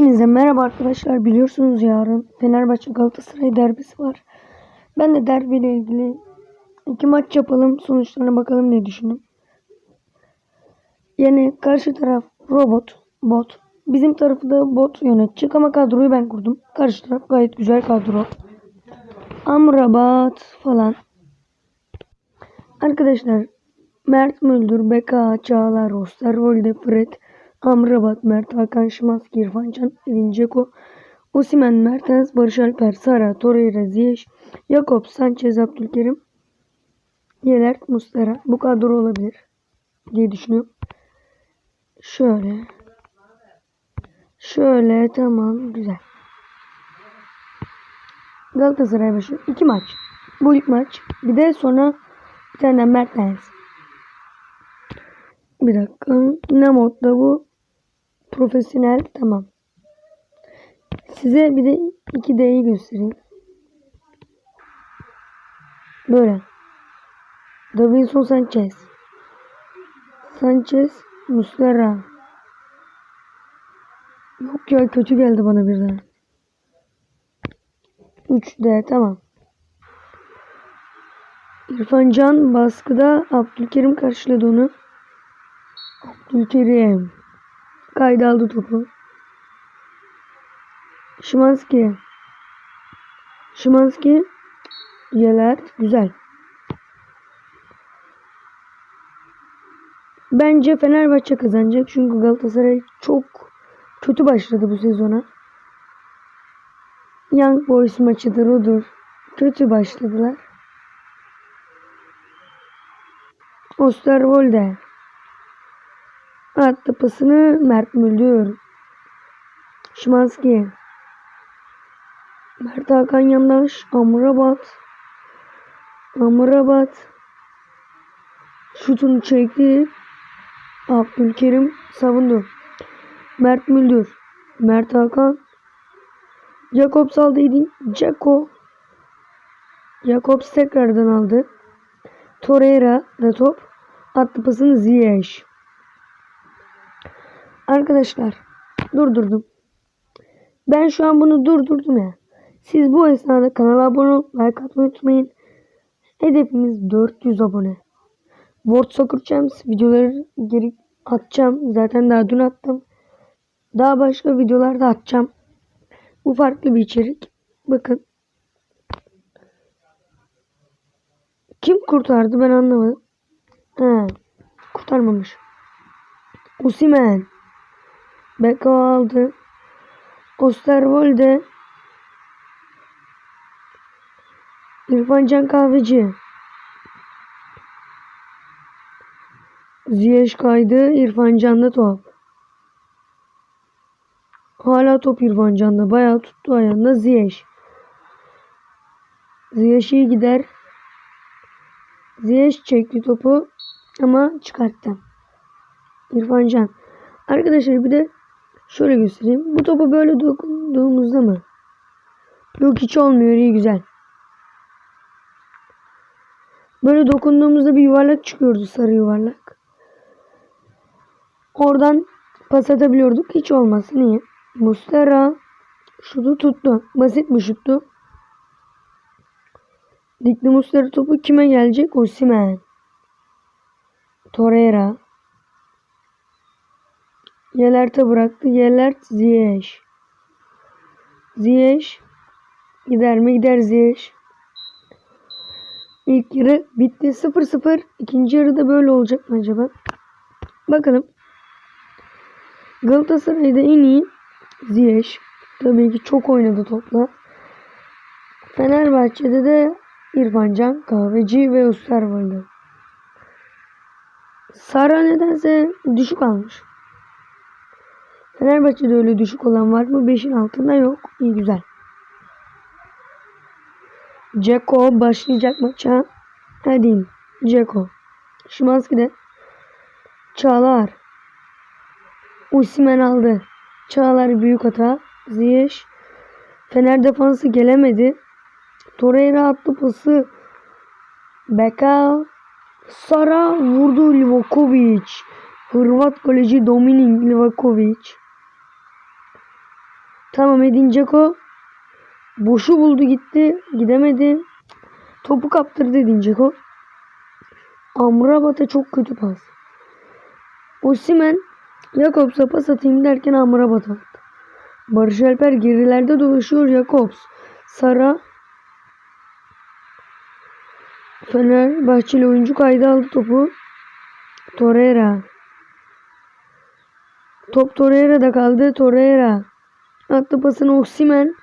Hepinize merhaba arkadaşlar. Biliyorsunuz yarın Fenerbahçe Galatasaray derbisi var. Ben de derbiyle ilgili iki maç yapalım. Sonuçlarına bakalım diye düşündüm. Yani karşı taraf robot, bot. Bizim tarafı da bot yönetecek ama kadroyu ben kurdum. Karşı taraf gayet güzel kadro. Amrabat falan. Arkadaşlar Mert Müldür, Beka, Çağlar, Osterwolde, Fred, Amrabat, Mert Hakan, Şimanski, İrfan Can, Edin Dzeko, Osimhen, Mertens, Barış Alper, Sara, Torreira, Ziyech, Jakob, Sanchez, Abdülkerim, Yelert, Mustera. Bu kadro olabilir diye düşünüyorum. Şöyle. Şöyle tamam güzel. Galatasaray başı. iki maç. Bu ilk maç. Bir de sonra bir tane Mertens. Bir dakika. Ne modda bu? Profesyonel tamam. Size bir de 2D'yi göstereyim. Böyle. Davinson Sanchez. Sanchez Muslera. Yok ya kötü geldi bana birden. 3D tamam. İrfan Can baskıda Abdülkerim karşıladı onu. Abdülkerim. Kayda aldı topu. Şimanski. Şimanski. Yelert. Güzel. Bence Fenerbahçe kazanacak. Çünkü Galatasaray çok kötü başladı bu sezona. Young Boys maçıdır odur. Kötü başladılar. Osterwolde. Attı pasını Mert Müldür. Şimanski. Mert Hakan yandaş. Amrabat. Amrabat. Şutunu çekti. Abdülkerim savundu. Mert Müldür. Mert Hakan. Jakobs aldı Edin. Ceko. Jakobs tekrardan aldı. Torreira da top. Attı pasını Ziyech. Arkadaşlar durdurdum. Ben şu an bunu durdurdum ya. Siz bu esnada kanala abone olup like atmayı unutmayın. Hedefimiz 400 abone. World Soccer Champs videoları geri atacağım. Zaten daha dün attım. Daha başka videolar da atacağım. Bu farklı bir içerik. Bakın. Kim kurtardı ben anlamadım. Ha, kurtarmamış. Osimhen. Beko aldı. Osterwolde. İrfan Can Kahveci. Ziyech kaydı. İrfan Can'da top. Hala top İrfan Can'da. Bayağı tuttu ayağında Ziyech. Ziyech iyi gider. Ziyech çekti topu ama çıkarttı. İrfan Can. Arkadaşlar bir de şöyle göstereyim. Bu topu böyle dokunduğumuzda mı? Yok hiç olmuyor iyi güzel. Böyle dokunduğumuzda bir yuvarlak çıkıyordu sarı yuvarlak. Oradan pas atabiliyorduk. Hiç olmaz. Niye? Mustera şutu tuttu. Basit bir şuttu. Dikli Mustera topu kime gelecek? Osimhen. Torreira. Yelert'e bıraktı. Yelert Ziyech. Ziyech. Gider mi? Gider Ziyech. İlk yarı bitti. 0-0. İkinci yarıda böyle olacak mı acaba? Bakalım. Galatasaray'da en iyi Ziyech. Tabii ki çok oynadı topla. Fenerbahçe'de de İrfan Can, Kahveci ve Osterwolde. Sara nedense düşük almış. Fenerbahçe'de öyle düşük olan var mı? 5'in altında yok. İyi güzel. Ceko başlayacak maça. Hadi. Ceko. Şimanski de. Çağlar. Usimen aldı. Çağlar büyük hata. Ziyech. Fener defansı gelemedi. Torreira attı pası. Beka. Sara vurdu Livakovic. Hırvat kaleci Dominik Livakovic. Tamam Edin Dzeko. Boşu buldu gitti. Gidemedi. Topu kaptırdı Edin Dzeko. Amrabat'a çok kötü pas. Osimhen Jakobs'a pas atayım derken Amrabat attı. Barış Alper gerilerde dolaşıyor Jakobs. Sara Fenerbahçeli oyuncu kayda aldı topu. Torreira. Top Torreira'da kaldı. Torreira. Attı pasını Osimhen.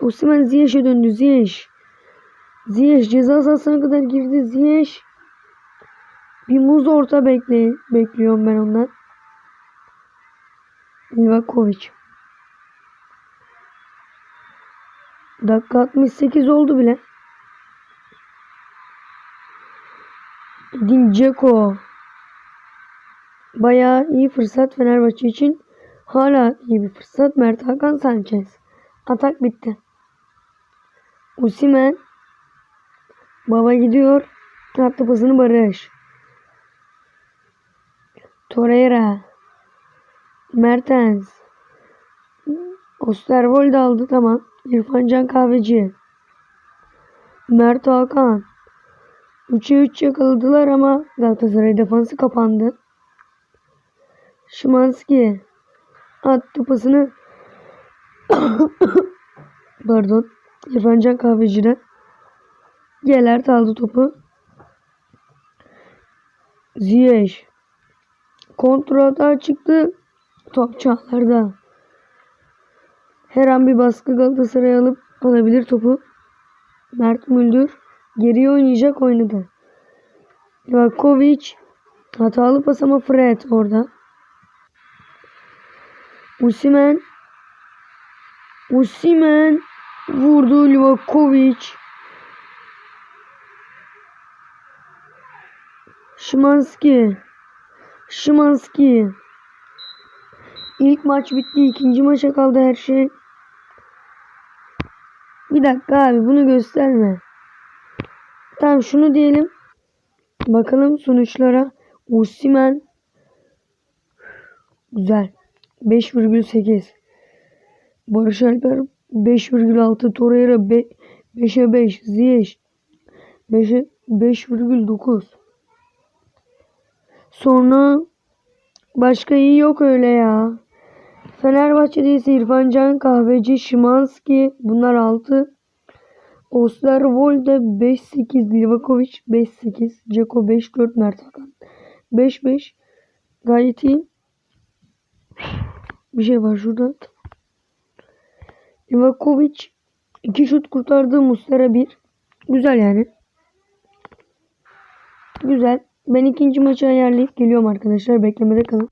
Osimhen Ziyech'e döndü. Ziyech. Ziyech ceza sahasına kadar girdi. Ziyech. Bir muz orta bekle bekliyorum ben ondan. Livakovic. Dakika 68 oldu bile. Edin Dzeko. Bayağı iyi fırsat Fenerbahçe için. Hala iyi bir fırsat. Mert Hakan Sanchez. Atak bitti. Osimhen. Baba gidiyor. Attı pasını Barış. Torreira. Mertens. Osterwold aldı tamam. İrfan Can Kahveci. Mert Hakan. 3'e 3 yakaladılar ama Galatasaray defansı kapandı. Şimanski attı pasını. Pardon. İrfan Can Kahveci'den. Gelert aldı topu. Ziyech. Kontrata çıktı. Top çağlarda. Her an bir baskı Galatasaray alıp alabilir topu. Mert Müldür geriye oynayacak oynadı. Livakovic hatalı pas ama Fred orada. Usimen Usimen vurdu Livakovic. Şimanski Şimanski İlk maç bitti. ikinci maça kaldı her şey. Bir dakika abi bunu gösterme. Tamam şunu diyelim. Bakalım sonuçlara. Osimhen güzel. 5,8 Barış Alper 5,6 Torreira 5'e 5 Ziyech 5'e 5,9 Sonra başka iyi yok öyle ya. Fenerbahçe'de ise İrfan Can Kahveci, Şimanski bunlar 6. Osterwolde 5-8, Livakovic 5-8, Ceko 5-4, Mert Hakan 5-5. Gayet iyi. Bir şey var şurada. Livakovic 2 şut kurtardı. Muslera 1. Güzel yani. Güzel. Ben ikinci maçı ayarlayıp geliyorum arkadaşlar. Beklemede kalın.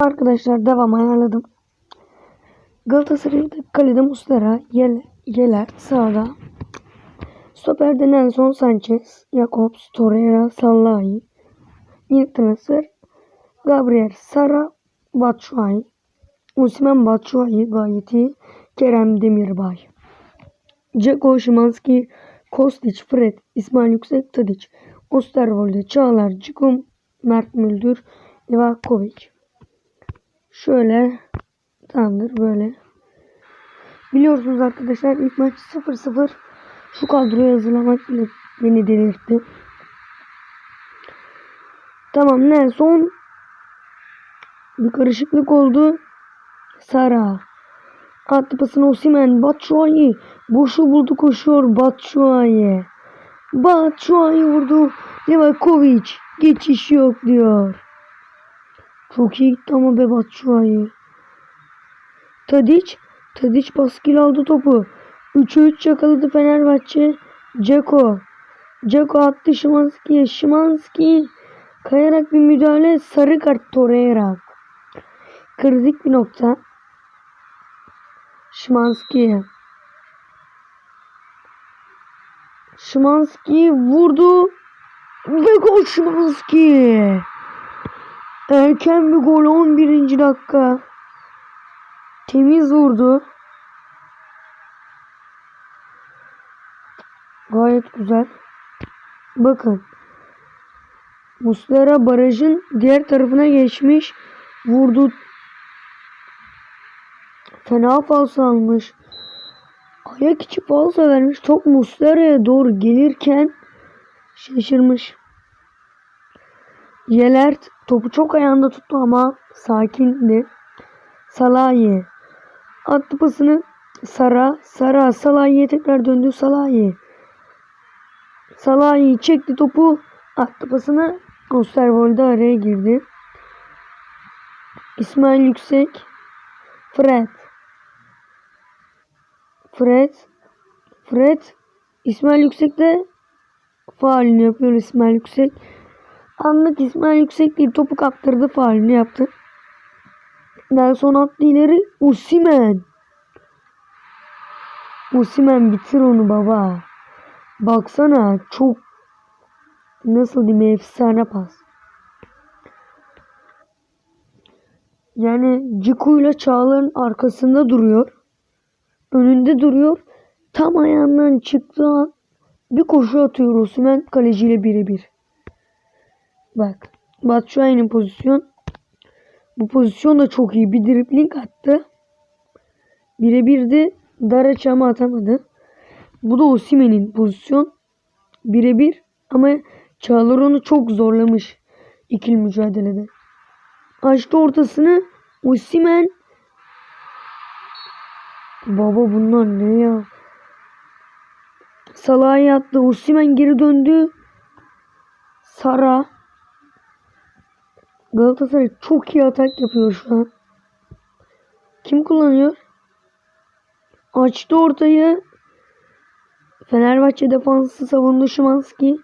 Arkadaşlar devam ayarladım. Galatasaray'da kalede Muslera, Yel Yeler sağda. Stoper'de Nelson Sanchez, Jakobs, Torreira, Sallahi. Yeni transfer Gabriel Sara, Batshuayi. Osimhen Batshuayi gayet iyi. Kerem Demirbay. Ceko, Şimanski, Kostic, Fred, İsmail Yüksek, Tadic. Osterwolde, Çağlar, Cikum, Mert Müldür, Livakovic. Şöyle tamamdır böyle. Biliyorsunuz arkadaşlar ilk maç 0-0 şu kadroyu hazırlamak bile beni delirtti. Tamam Nelson bir karışıklık oldu. Sara attı pasını Osimhen Batshuayi boşu buldu koşuyor Batshuayi. Batshuayi vurdu. Livakovic geçiş yok diyor. Çok iyi gitti ama be Batshuayi. Tadic. Tadic baskıyla aldı topu. 3'e 3 yakaladı Fenerbahçe. Ceko. Ceko attı Şimanski'ye. Şimanski kayarak bir müdahale. Sarı kart Torreira. Kritik bir nokta. Şimanski. Şimanski vurdu. Ve gol Şimanski. Erken bir gol 11. dakika. Temiz vurdu. Gayet güzel. Bakın. Muslera barajın diğer tarafına geçmiş. Vurdu. Fena falso almış. Ayak içi falso vermiş. Top Muslera'ya doğru gelirken şaşırmış. Yelert topu çok ayağında tuttu ama sakindi. Salahi attı pasını Sara. Sara Salahi'ye tekrar döndü Salahi. Salahi çekti topu attı pasını Osterwold'da araya girdi. İsmail Yüksek Fred Fred Fred İsmail Yüksek de faulünü yapıyor İsmail Yüksek. Anlık İsmail Yüksek değil topu kaptırdı faulünü yaptı. Nelson attı ileri Usimen. Usimen bitir onu baba. Baksana çok nasıl diyeyim efsane pas. Yani Ciku ile Çağlar'ın arkasında duruyor. Önünde duruyor. Tam ayağından çıktığı an bir koşu atıyor Osimhen kaleciyle birebir. Bak. Batshuayi'nin pozisyon. Bu pozisyon da çok iyi. Bir dribling attı. Birebir de dar açama atamadı. Bu da Osimhen'in pozisyon. Birebir ama Çağlar onu çok zorlamış ikili mücadelede. Açtı ortasını Osimhen Baba bunlar ne ya? Salah'a attı. Osimhen geri döndü. Sara Galatasaray çok iyi atak yapıyor şu an. Kim kullanıyor? Açtı ortayı. Fenerbahçe defansı savundu Şimanski.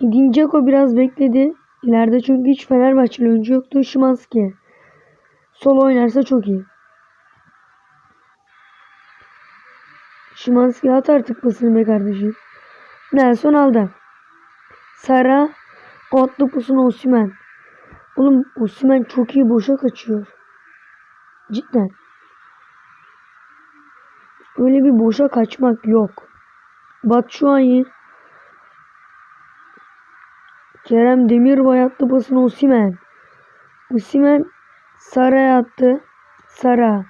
Edin biraz bekledi. İleride çünkü hiç Fenerbahçeli oyuncu yoktu Şimanski. Sol oynarsa çok iyi. Şimanski at artık pasını be kardeşim. Nelson aldı. Sara atlı pusunu Osimhen. Oğlum Osimhen çok iyi boşa kaçıyor. Cidden. Öyle bir boşa kaçmak yok. Batshuayi Kerem Demirbay attı pasını Osimhen. Osimhen Sara'ya attı. Sara.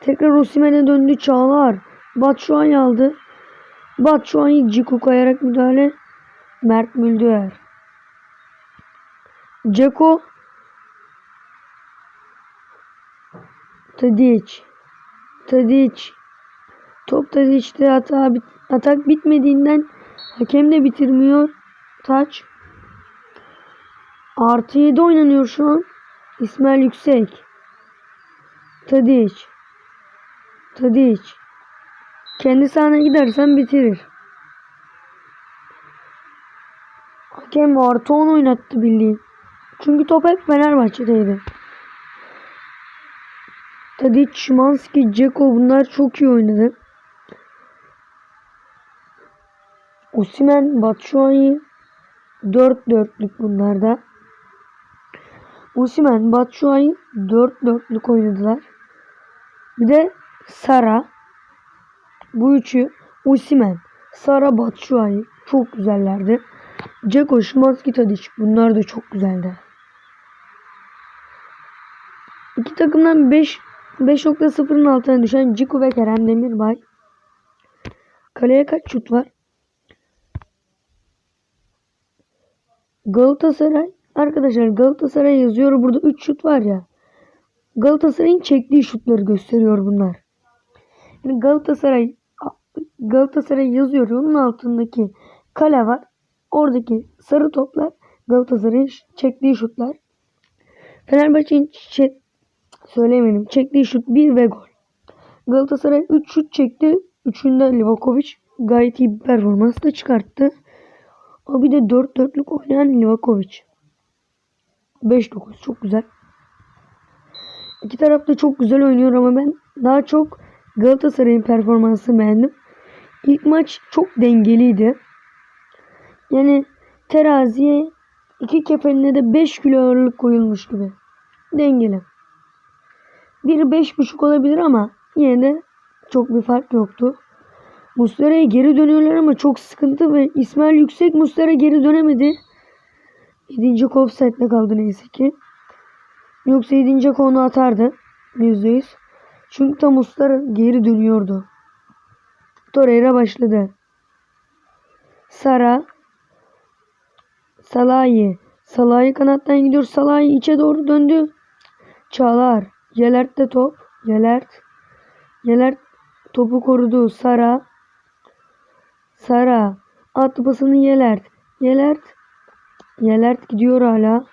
Tekrar Osimhen'e döndü Çağlar. Batshuayi aldı. Batshuayi Ciku kayarak müdahale. Mert Müldüer. Ceko Tadic. Tadic. Top Tadic'te hata bit atak bitmediğinden hakem de bitirmiyor. Taç. Artı 7 oynanıyor şu an. İsmail Yüksek. Tadic. Tadic. Kendi sahana gidersen bitirir. Hakem artı 10 oynattı bildiğin. Çünkü top hep Fenerbahçe'deydi. Tadic, Şimanski, Ceko bunlar çok iyi oynadı. Osimhen, Batshuayi 4-4'lük bunlarda. Osimhen, Batshuayi 4-4'lük oynadılar. Bir de Sara. Bu üçü Osimhen, Sara, Batshuayi çok güzellerdi. Ceko, Şimanski, Tadic bunlar da çok güzeldi. İki takımdan 5 5.0'ın altına düşen Ciku ve Kerem Demirbay. Kaleye kaç şut var? Galatasaray arkadaşlar Galatasaray yazıyor burada 3 şut var ya. Galatasaray'ın çektiği şutları gösteriyor bunlar. Yani Galatasaray Galatasaray yazıyor onun altındaki kale var. Oradaki sarı toplar Galatasaray'ın çektiği şutlar. Fenerbahçe'nin çek söylemedim. Çektiği şut 1 ve gol. Galatasaray 3 şut çekti. Üçünde Livakovic gayet iyi bir performans da çıkarttı. O bir de 4-4'lük oynayan Livakovic. 5-9 çok güzel. İki taraf da çok güzel oynuyor ama ben daha çok Galatasaray'ın performansını beğendim. İlk maç çok dengeliydi. Yani teraziye iki kefenine de 5 kilo ağırlık koyulmuş gibi. Dengeli. Biri 5,5 olabilir ama yine de çok bir fark yoktu. Muslera'ya geri dönüyorlar ama çok sıkıntı ve İsmail Yüksek Muslera geri dönemedi. 7. offside'de kaldı neyse ki. Yoksa 7. onu atardı. %100. Çünkü tam Muslera geri dönüyordu. Torreira başladı. Sara. Salahi. Salahi kanattan gidiyor. Salahi içe doğru döndü. Çağlar. Yelert de top. Yelert. Yelert topu korudu. Sara. Sara. Attı pasını Yelert. Yelert. Yelert gidiyor hala.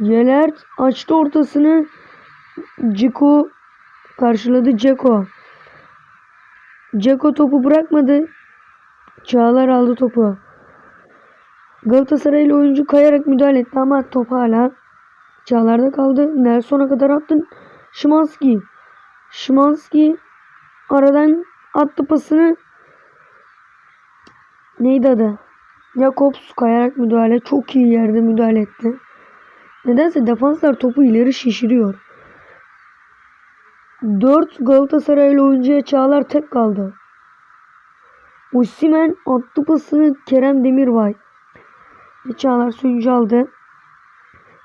Yelert açtı ortasını. Ceko karşıladı Ceko. Ceko topu bırakmadı. Çağlar aldı topu. Galatasaraylı oyuncu kayarak müdahale etti ama top hala Çağlar'da kaldı. Nelson'a kadar attın. Şimanski. Şimanski aradan attı pasını. Neydi adı? Jakobs kayarak müdahale. Çok iyi yerde müdahale etti. Nedense defanslar topu ileri şişiriyor. 4 Galatasaraylı oyuncuya Çağlar tek kaldı. Osimhen attı pasını Kerem Demirbay. Ve Çağlar sonucu aldı.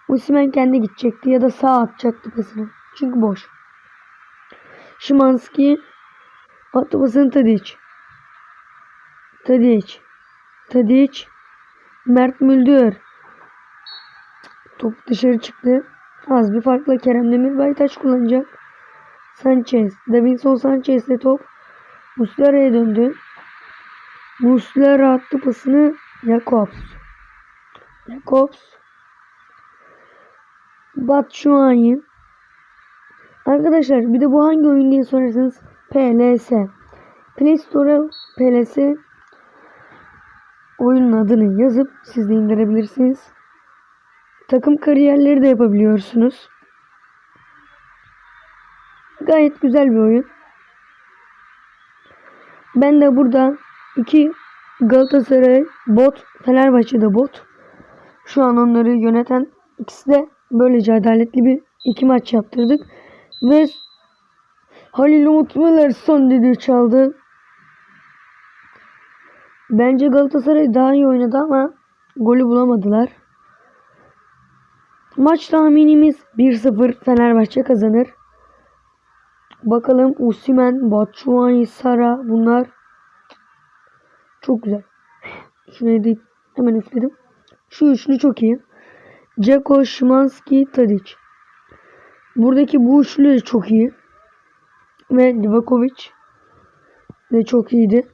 Osimhen kendi gidecekti ya da sağ atacaktı pasını. Çünkü boş. Şimanski attı pasını Tadic. Tadic. Tadic. Mert Müldür. Top dışarı çıktı. Az bir farkla Kerem Demirbay taç kullanacak. Sanchez. Davinson Sanchez'le top. Muslera'ya döndü. Muslera attı pasını. Jakobs. Jakobs. Batshuayi. Arkadaşlar bir de bu hangi oyun diye sorarsanız PLS. Play Store'a PLS oyunun adını yazıp siz de indirebilirsiniz. Takım kariyerleri de yapabiliyorsunuz. Gayet güzel bir oyun. Ben de burada iki Galatasaray bot, Fenerbahçe'de bot. Şu an onları yöneten ikisi de böylece adaletli bir iki maç yaptırdık. Ve Halil Umut Meler son düdüğü çaldı. Bence Galatasaray daha iyi oynadı ama golü bulamadılar. Maç tahminimiz 1-0 Fenerbahçe kazanır. Bakalım Osimhen, Batshuayi, Sara bunlar çok güzel. Şurayı da hemen üfledim. Şu üçlü çok iyi. Ceko, Şimanski, Tadic. Buradaki bu üçlü çok iyi. Ve Livakovic de çok iyiydi.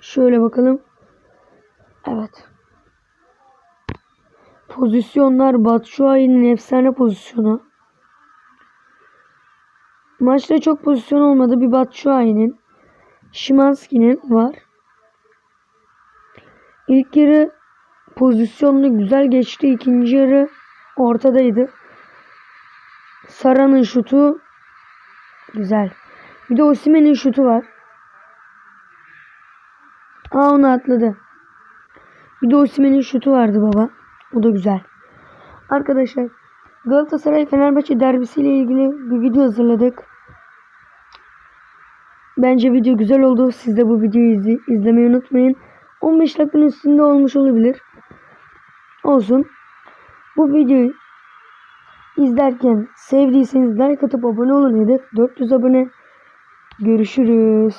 Şöyle bakalım. Evet. Pozisyonlar Batshuayi'nin efsane pozisyonu. Maçta çok pozisyon olmadı. Bir Batshuayi'nin, Şimanski'nin var. İlk yarı pozisyonlu güzel geçti. İkinci yarı ortadaydı. Sara'nın şutu güzel. Bir de Osimhen'in şutu var. Aa onu atladı. Bir de Osimhen'in şutu vardı baba. O da güzel. Arkadaşlar Galatasaray Fenerbahçe derbisiyle ilgili bir video hazırladık. Bence video güzel oldu. Siz de bu videoyu izle izlemeyi unutmayın. 15 dakikanın üstünde olmuş olabilir. Olsun. Bu videoyu izlerken sevdiyseniz like atıp abone olun. Hedef 400 abone. Görüşürüz.